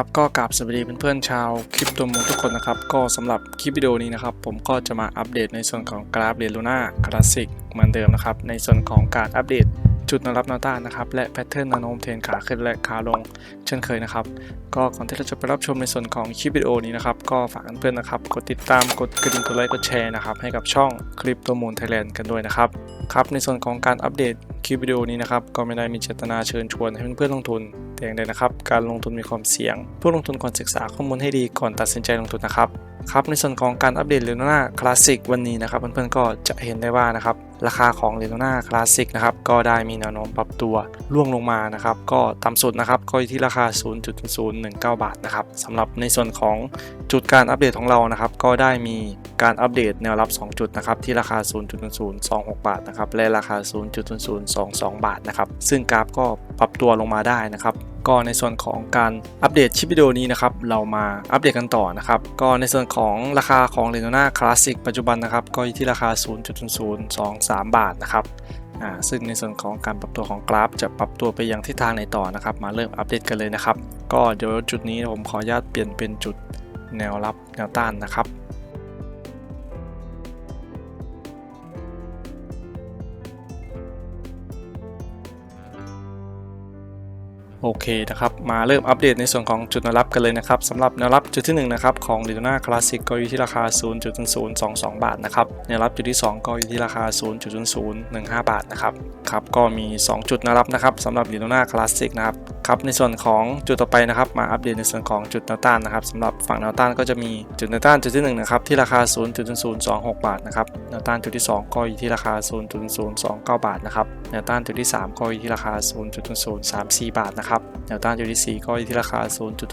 ครับก็กราบสวัสดีเพื่อนๆชาวคลิปตัวมูทุกคนนะครับ ก็สำหรับคลิปวิดีโอนี้นะครับ ผมก็จะมาอัปเดตในส่วนของกราฟเรียนลูน่าคลาสสิกเหมือนเดิมนะครับ ในส่วนของการอัปเดต จุดแนวรับแนวต้านนะครับและแพทเทิร์นแนวโน้มเทรนขาขึ้นและขาลงเช่นเคยนะครับ ก็ก่อนที่เราจะไปรับชมในส่วนของคลิปวิดีโอนี้นะครับก็ฝากเพื่อนๆนะครับ กดติดตามกดกระดิ่งกดไลค์กดแชร์นะครับให้กับช่องคลิปตัวมูลไทยแลนด์กันด้วยนะครับครับในส่วนของการอัปเดตคลิปวิดีโอนี้นะครับก็ไม่ได้มีเจตนาเชิญชวนให้เพื่อนๆลงทุนแต่อย่างใดนะครับ การลงทุนมีความเสี่ยง ผู้ลงทุนควรศึกษาข้อมูลให้ดีก่อนตัดสินใจลงทุนนะครับ ครับในส่วนของการอัปเดตเรโนนาคลาสสิกวันนี้นะครับเพื่อนๆก็จะเห็นได้ว่านะครับราคาของเรโนนาคลาสสิกนะครับก็ได้มีแนวโน้มปรับตัวร่วงลงมานะครับก็ต่ำสุดนะครับก็อยู่ที่ราคา 0.019 บาทนะครับสำหรับในส่วนของจุดการอัปเดตของเรานะครับก็ได้มีการอัปเดตแนวรับ 2 จุดนะครับที่ราคา 0.0026 บาทนะครับและราคา 0.022 บาทนะครับซึ่งกราฟก็ปรับตัวลงมาได้นะครับ ก็ในส่วนของการอัปเดตคลิปวิดีโอนี้นะครับเรามาอัปเดตกันต่อนะครับก็ในส่วนของราคาของ r e n o n a Classic ปัจจุบันนะครับก็อยู่ที่ราคา 0.0023 บาทนะครับอ่าซึ่งในส่วนของการปรับตัวของกราฟ จะปรับตัวไปยังทิศทางไหนต่อนะครับ มาเริ่มอัปเดตกันเลยนะครับ ก็เดี๋ยวจุดนี้ผมขออนุญาตเปลี่ยนเป็นจุดแนวรับแนวต้านนะครับ โอเคนะครับ มาเริ่มอัปเดตในส่วนของจุดแนวรับกันเลยนะครับสำหรับแนวรับจุดที่1นะครับของ l i น่าคลาสสิกก็อยู่ที่ราคา 0.022 บาทนะครับแนวรับจุดที่ 2 ก็อยู่ที่ราคา 0.0015 บาทนะครับครับก็มี 2 จุดแนวรับนะครับสำหรับ l i น่าคลาสสิกนะครับ ครับในส่วนของจุดต่อไปนะครับ มาอัปเดตในส่วนของจุดแนวต้านนะครับสำหรับฝั่งแนวต้านก็จะมีจุดแนวต้านจุดที่1นะครับที่ราคา 0.026 บาทนะครับแนวต้านจุดที่ 2 ก็อยู่ที่ราคา 0.029 บาทนะครับแนวต้านจุดที่ 3 ก็อยู่ที่ราคา 0.034 บาทนะครับแนวต้านจุดที่ 4 ก็อยู่ที่ราคา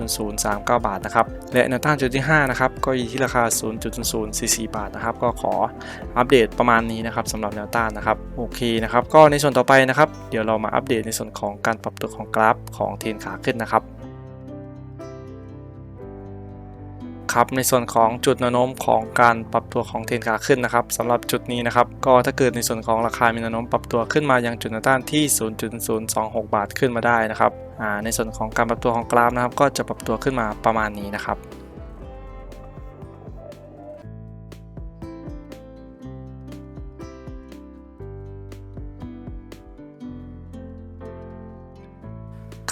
0.039 บาทนะครับและแนวต้านจุดที่5นะครับก็อยู่ที่ราคา 0.044 บาทนะครับก็ขออัปเดตประมาณนี้นะครับสำหรับแนวต้านนะครับโอเคนะครับก็ในส่วนต่อไปนะครับเดี๋ยวเรามาอัปเดตในส่วนของการปรับตัวของกราฟของของเทรนขาขึ้นนะครับครับในส่วนของจุดแนวโน้มของการปรับตัวของเทรนขาขึ้นนะครับสำหรับจุดนี้นะครับก็ถ้าเกิดในส่วนของราคามีแนวโน้มปรับตัวขึ้นมายังจุดต้านที่ 0.026 บาทขึ้นมาได้นะครับอ่าในส่วนของการปรับตัวของกราฟนะครับก็จะปรับตัวขึ้นมาประมาณนี้นะครับ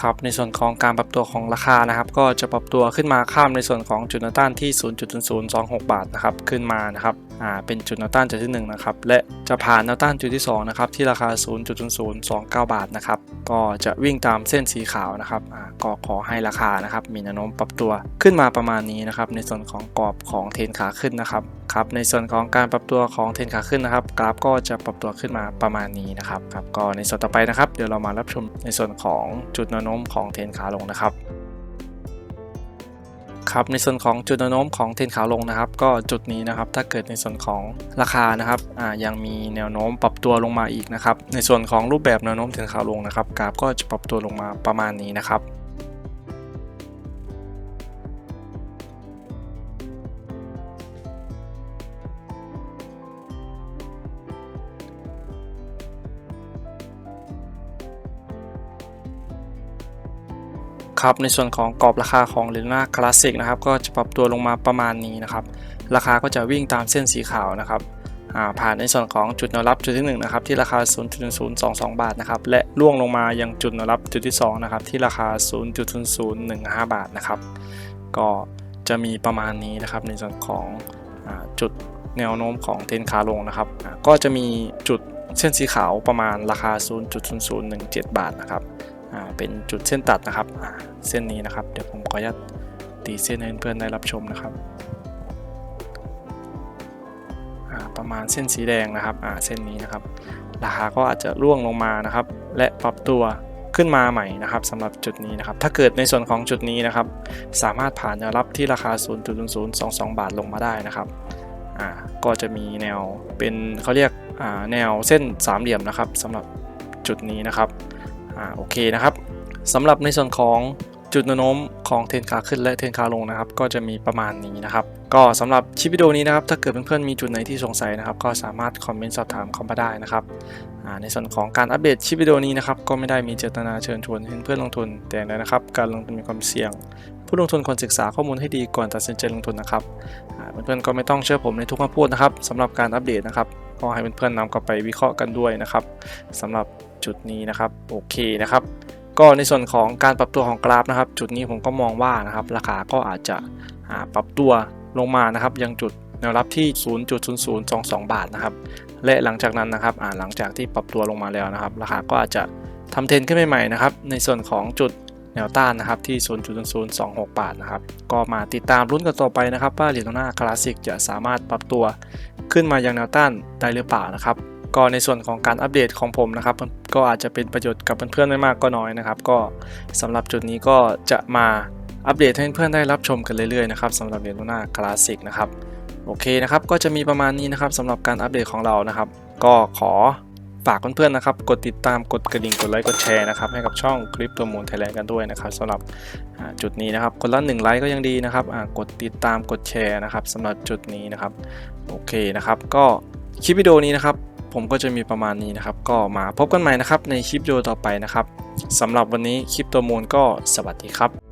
ครับในส่วนของการปรับตัวของราคานะครับ ก็จะปรับตัวขึ้นมาข้ามในส่วนของจุดแนวต้านที่0.026 บาทนะครับขึ้นมานะครับอ่าเป็นจุดแนวต้านจุดที่1นะครับและจะผ่านแนวต้านจุดที่2นะครับที่ราคา 0.0029 บาทนะครับก็จะวิ่งตามเส้นสีขาวนะครับอ่าก็ขอให้ราคานะครับมีแนวโน้มปรับตัวขึ้นมาประมาณนี้นะครับในส่วนของกรอบของเทนขาขึ้นนะครับ ครับในส่วนของการปรับตัวของเทรนขาขึ้นนะครับ กราฟก็จะปรับตัวขึ้นมาประมาณนี้นะครับครับก็ในส่วนต่อไปนะครับ เดี๋ยวเรามารับชมในส่วนของจุดแนวโน้มของเทรนขาลงนะครับครับในส่วนของจุดแนวโน้มของเทนขาลงนะครับ ก็จุดนี้นะครับถ้าเกิดในส่วนของราคานะครับอ่ายังมีแนวโน้มปรับตัวลงมาอีกนะครับ ในส่วนของรูปแบบแนวโน้มเทนขาลงนะครับกราฟก็จะปรับตัวลงมาประมาณนี้นะครับ ครับในส่วนของกรอบราคาของ l e n a Classic นะครับก็จะปรับตัวลงมาประมาณนี้นะครับราคาก็จะวิ่งตามเส้นสีขาวนะครับผ่านในส่วนของจุดแนวรับจุดที่1นะครับที่ราคา 0.022 บาทนะครับและล่วงลงมายังจุดแนวรับจุดที่2นะครับที่ราคา 0.0015 บาทนะครับก็จะมีประมาณนี้นะครับในส่วนของอจุดแนวโน้มของเทนขาลงนะครับก็จะมีจุดเส้นสีขาวประมาณราคา 0.0017 บาทนะครับ เป็นจุดเส้นตัดนะครับ เส้นนี้นะครับ เดี๋ยวผมขออนุญาตตีเส้นให้เพื่อนๆได้รับชมนะครับ ประมาณเส้นสีแดงนะครับเส้นนี้นะครับ ราคาก็อาจจะร่วงลงมานะครับ และปรับตัวขึ้นมาใหม่นะครับสำหรับจุดนี้นะครับ ถ้าเกิดในส่วนของจุดนี้นะครับ สามารถผ่านแนวรับที่ราคา 0.0022 บาทลงมาได้นะครับก็จะมีแนวเป็นเขาเรียกแนวเส้นสามเหลี่ยมนะครับสำหรับจุดนี้นะครับ อ่าโอเคนะครับสำหรับในส่วนของจุดโน้มของเทรนขาขึ้นและเทรนขาลงนะครับ ก็จะมีประมาณนี้นะครับ ก็สำหรับคลิปวิดีโอนี้นะครับ ถ้าเกิดเพื่อนๆมีจุดไหนที่สงสัยนะครับ ก็สามารถคอมเมนต์สอบถามเข้ามาได้นะครับในส่วนของการอัปเดตคลิปวิดีโอนี้นะครับ ก็ไม่ได้มีเจตนาเชิญชวนให้เพื่อนลงทุนแต่ใดนะครับ การลงทุนมีความเสี่ยง ผู้ลงทุนควรศึกษาข้อมูลให้ดีก่อนตัดสินใจลงทุนนะครับเพื่อนๆก็ไม่ต้องเชื่อผมในทุกคำพูดนะครับสำหรับการอัปเดตนะครับก็ให้เพื่อนๆนำกลับไปวิเคราะห์กันด้วยนะครับสำหรับ จุดนี้นะครับโอเคนะครับก็ในส่วนของการปรับตัวของกราฟนะครับ จุดนี้ผมก็มองว่านะครับราคาก็อาจจะปรับตัวลงมานะครับยังจุดแนวรับที่ 0.0022 บาทนะครับและหลังจากนั้นนะครับอ่าหลังจากที่ปรับตัวลงมาแล้วนะครับ ราคาก็อาจจะทำเทรนขึ้นใหม่ๆนะครับในส่วนของจุดแนวต้านนะครับที่ 0.0026 บาทนะครับ ก็มาติดตามรุ่นกันต่อไปนะครับว่าเหรียญหน้าคลาสสิกจะสามารถปรับตัวขึ้นมายังแนวต้านได้หรือเปล่านะครับ ก็ในส่วนของการอัปเดตของผมนะครับ ก็อาจจะเป็นประโยชน์กับเพื่อนๆไม่มากก็น้อยนะครับ ก็สำหรับจุดนี้ก็จะมาอัปเดตให้เพื่อนๆได้รับชมกันเรื่อยๆนะครับสำหรับเรียญลูน่าคลาสสิกนะครับโอเคนะครับก็จะมีประมาณนี้นะครับสำหรับการอัปเดตของเรานะครับ ก็ขอฝากเพื่อนๆนะครับ กดติดตามกดกระดิ่งกดไลค์กดแชร์นะครับให้กับช่องคลิปตัวมูลไทยแลนด์กันด้วยนะครับสำหรับจุดนี้นะครับคนละหนึ่งไลค์ก็ยังดีนะครับกดติดตามกดแชร์นะครับสำหรับจุดนี้นะครับโอเคนะครับ ก็คลิปวิดีโอนี้นะครับ ผมก็จะมีประมาณนี้นะครับ ก็มาพบกันใหม่นะครับในคลิปวิดีโอต่อไปนะครับสำหรับวันนี้คลิปตัวมูลก็สวัสดีครับ